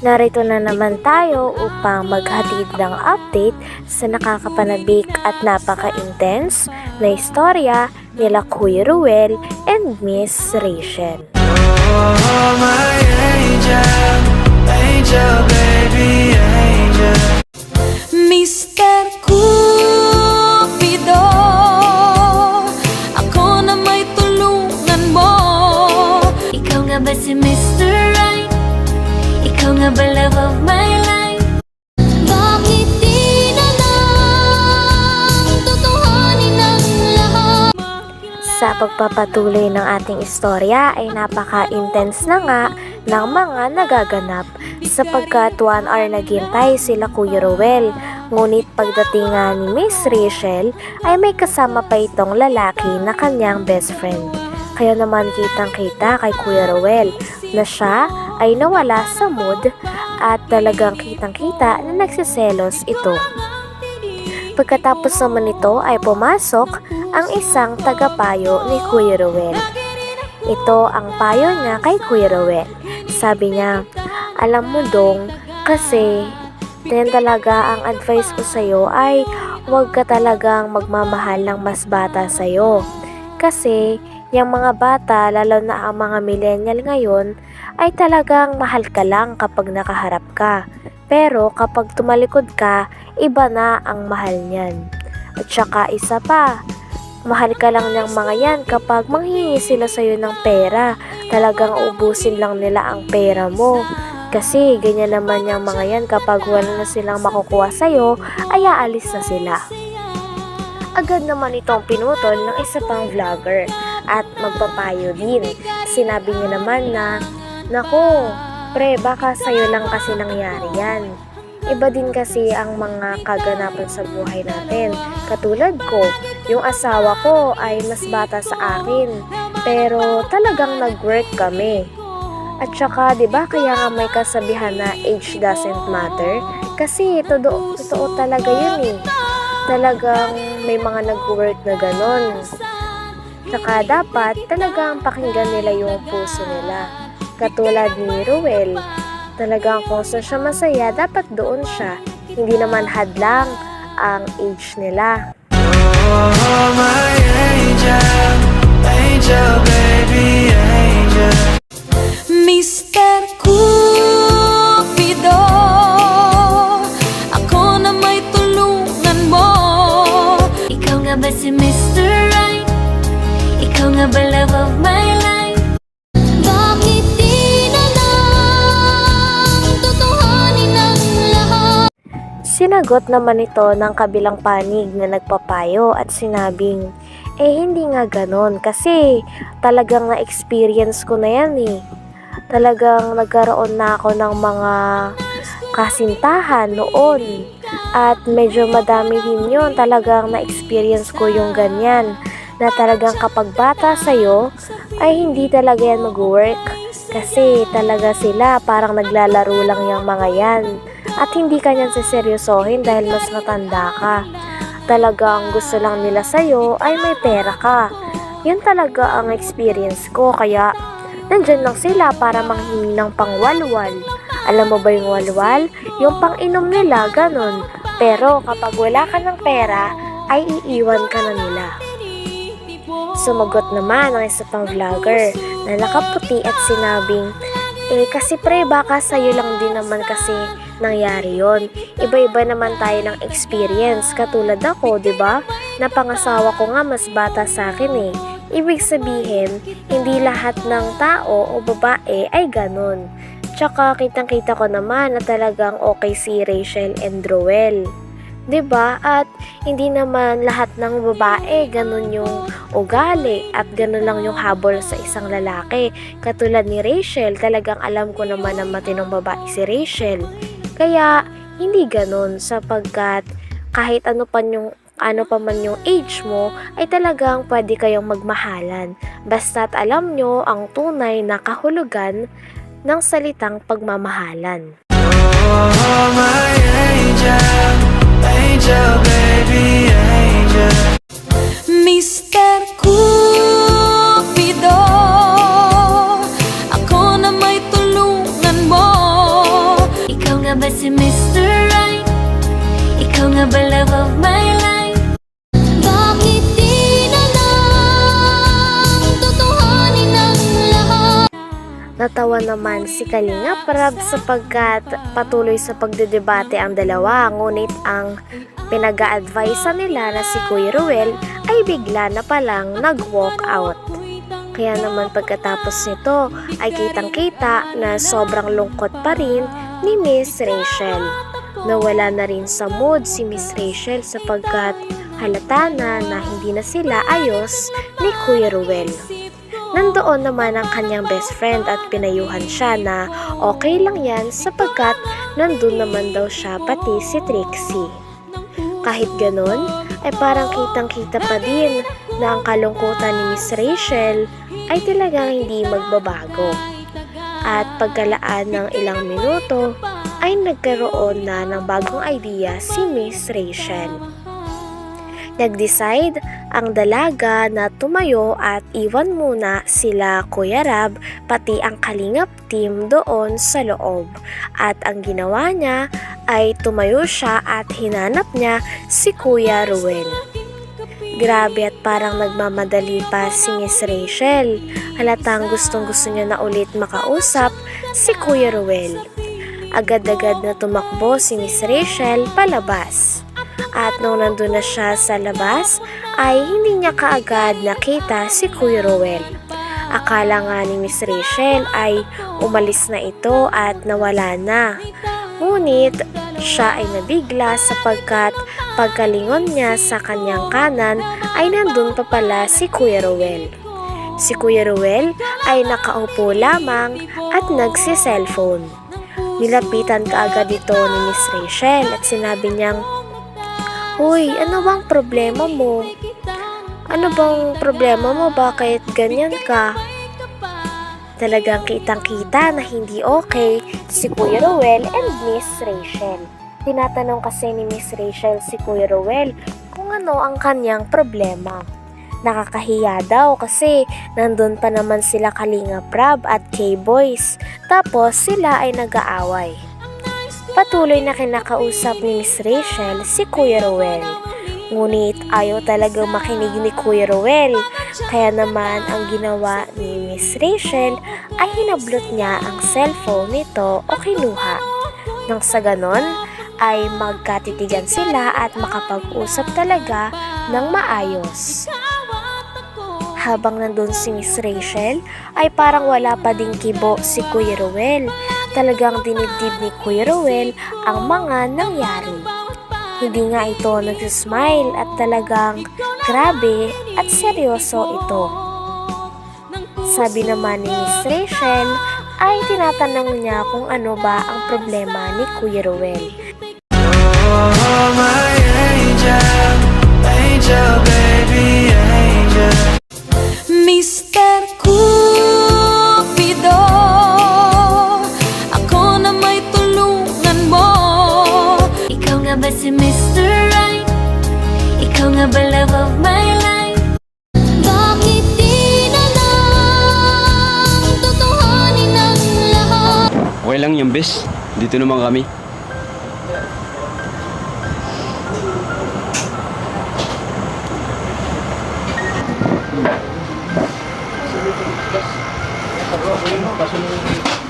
Narito na naman tayo upang maghatid ng update sa nakakapanabik at napaka-intense na istorya nila Kuya Ruel and Miss Rachel. Oh, pagpapatuloy ng ating istorya ay napaka-intense na nga ng mga nagaganap sapagkat one hour naghintay sila Kuya Ruel. Ngunit pagdating nga ni Miss Rachel ay may kasama pa itong lalaki na kanyang best friend. Kaya naman kitang kita kay Kuya Ruel na siya ay nawala sa mood at talagang kitang kita na nagsiselos ito. Pagkatapos naman nito ay pumasok ang isang tagapayo ni Kuya Ruel. Ito ang payo niya kay Kuya Ruel. Sabi niya, alam mo dong, kasi din talaga ang advice ko sa'yo ay huwag ka talagang magmamahal ng mas bata sa'yo. Kasi yung mga bata, lalo na ang mga millennial ngayon, ay talagang mahal ka lang kapag nakaharap ka. Pero kapag tumalikod ka, iba na ang mahal niyan. At saka isa pa, mahal ka lang ng mga yan kapag manghingi sila sa'yo ng pera. Talagang ubusin lang nila ang pera mo. Kasi ganyan naman yung mga yan kapag wala na silang makukuha sa'yo, ay aalis na sila. Agad naman itong pinutol ng isa pang vlogger at magpapayo din. Sinabi niya naman na, Nako, pre, baka sa'yo lang kasi nangyari yan. Iba din kasi ang mga kaganapan sa buhay natin. Katulad ko, yung asawa ko ay mas bata sa akin. Pero talagang nag-work kami. At saka, di ba, kaya nga may kasabihan na age doesn't matter? Kasi totoo, totoo talaga yun eh. Talagang may mga nag-work na ganon. Saka dapat talagang pakinggan nila yung puso nila. Katulad ni Ruel, talagang kung saan siya masaya, dapat doon siya. Hindi naman hadlang ang age nila. Oh. Mr. Cupido Sinagot naman ito ng kabilang panig na nagpapayo at sinabing, eh hindi nga ganon kasi talagang na-experience ko na yan eh. Talagang nagkaroon na ako ng mga kasintahan noon at medyo madami din yun. Talagang na-experience ko yung ganyan na talagang kapag bata sa'yo ay hindi talaga yan mag-work kasi talaga sila parang naglalaro lang yung mga yan at hindi ka niyan seseryosohin dahil mas matanda ka. Talagang gusto lang nila sa'yo ay may pera ka. Yun talaga ang experience ko kaya nandyan lang sila para manghingi ng pangwalwal. Alam mo ba yung walwal? Yung pang-inom nila, ganun. Pero kapag wala ka ng pera, ay iiwan ka na nila. Sumagot naman ang isa pang vlogger na nakaputi at sinabing, eh kasi pre baka sa'yo lang din naman kasi nangyari yon. Iba-iba naman tayo ng experience katulad ako, di ba? Napangasawa ko nga mas bata sa akin eh. Ibig sabihin, hindi lahat ng tao o babae ay ganun. Tsaka kitang-kita ko naman na talagang okay si Rachel and Roel. 'Di ba? At hindi naman lahat ng babae ganun yung ugali at ganun lang yung habol sa isang lalaki. Katulad ni Rachel, talagang alam ko naman na matinong babae si Rachel. Kaya hindi ganun sapagkat kahit ano pa yung ano pa man yung age mo, ay talagang pwede kayong magmahalan. Basta't alam nyo ang tunay na kahulugan ng salitang pagmamahalan. Oh, my angel, angel, baby, angel. Mr. love of my life na lang Tutuhanin lahat Natawa naman si Kalinga Prab sapagkat patuloy sa pagdedebate ang dalawa ngunit ang pinag-a-advise nila na si Kuya Ruel ay bigla na palang nag-walk out. Kaya naman pagkatapos nito ay kitang-kita na sobrang lungkot pa rin ni Miss Rachel. Nawala na rin sa mood si Miss Rachel sapagkat halata na na hindi na sila ayos ni Kuya Ruel. Nandoon naman ang kanyang best friend at pinayuhan siya na okay lang yan sapagkat nandun naman daw siya pati si Trixie. Kahit ganun, ay parang kitang-kita pa din na ang kalungkutan ni Miss Rachel ay talagang hindi magbabago. At pagkalaan ng ilang minuto, ay nagkaroon na ng bagong idea si Miss Rachel. Nag-decide ang dalaga na tumayo at iwan muna sila Kuya Rab pati ang kalingap team doon sa loob. At ang ginawa niya ay tumayo siya at hinanap niya si Kuya Ruel. Grabe at parang nagmamadali pa si Miss Rachel. Halatang gustong gusto niya na ulit makausap si Kuya Ruel. Agad-agad na tumakbo si Miss Rachel palabas. At nung nandun na siya sa labas, ay hindi niya kaagad nakita si Kuya Ruel. Akala nga ni Miss Rachel ay umalis na ito at nawala na. Ngunit siya ay nabigla sapagkat pagkalingon niya sa kanyang kanan ay nandun pa pala si Kuya Ruel. Si Kuya Ruel ay nakaupo lamang at nagsi-cellphone. Nilapitan kaagad ito ni Miss Rachel at sinabi niyang, Uy, ano bang problema mo? Ano bang problema mo? Bakit ganyan ka? Talagang kitang-kita na hindi okay si Kuya Ruel and Miss Rachel. Tinatanong kasi ni Miss Rachel si Kuya Ruel kung ano ang kanyang problema. Nakakahiya daw kasi nandun pa naman sila Kalinga Prab at K-Boys. Tapos sila ay nag-aaway. Patuloy na kinakausap ni Miss Rachel si Kuya Ruel. Ngunit ayaw talagang makinig ni Kuya Ruel. Kaya naman ang ginawa ni Miss Rachel ay hinablot niya ang cellphone nito o kinuha. Nang sa ganon ay magkatitigan sila at makapag-usap talaga ng maayos. Habang nandun si Miss Rachel, ay parang wala pa ding kibo si Kuya Ruel. Talagang dinibdib ni Kuya Ruel ang mga nangyari. Hindi nga ito nagsismile at talagang grabe at seryoso ito. Sabi naman ni Miss Rachel ay tinatanong niya kung ano ba ang problema ni Kuya Ruel. Okay lang yung bes. Dito naman kami. Ano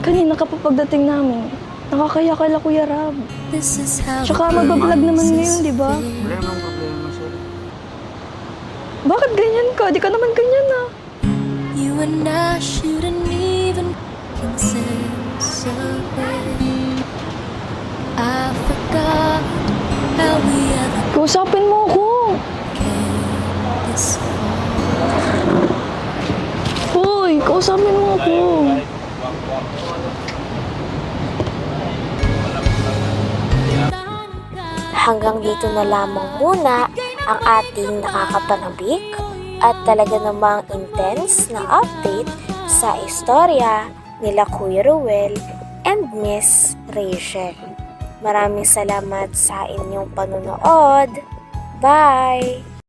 Kanina ka pa pagdating namin. Nakakaya ka la Kuya Rab. Tsaka magbablog naman ngayon, di ba? Bakit ganyan ka? Di ka naman ganyan ah. You and I shouldn't even it. I forgot how we ever Kausapin mo ako. Mo ako. Hanggang dito na lamang muna ang ating nakakapanabik at talaga namang intense na update sa istorya nila Kuya Ruel and Miss Rachel. Maraming salamat sa inyong panunood. Bye!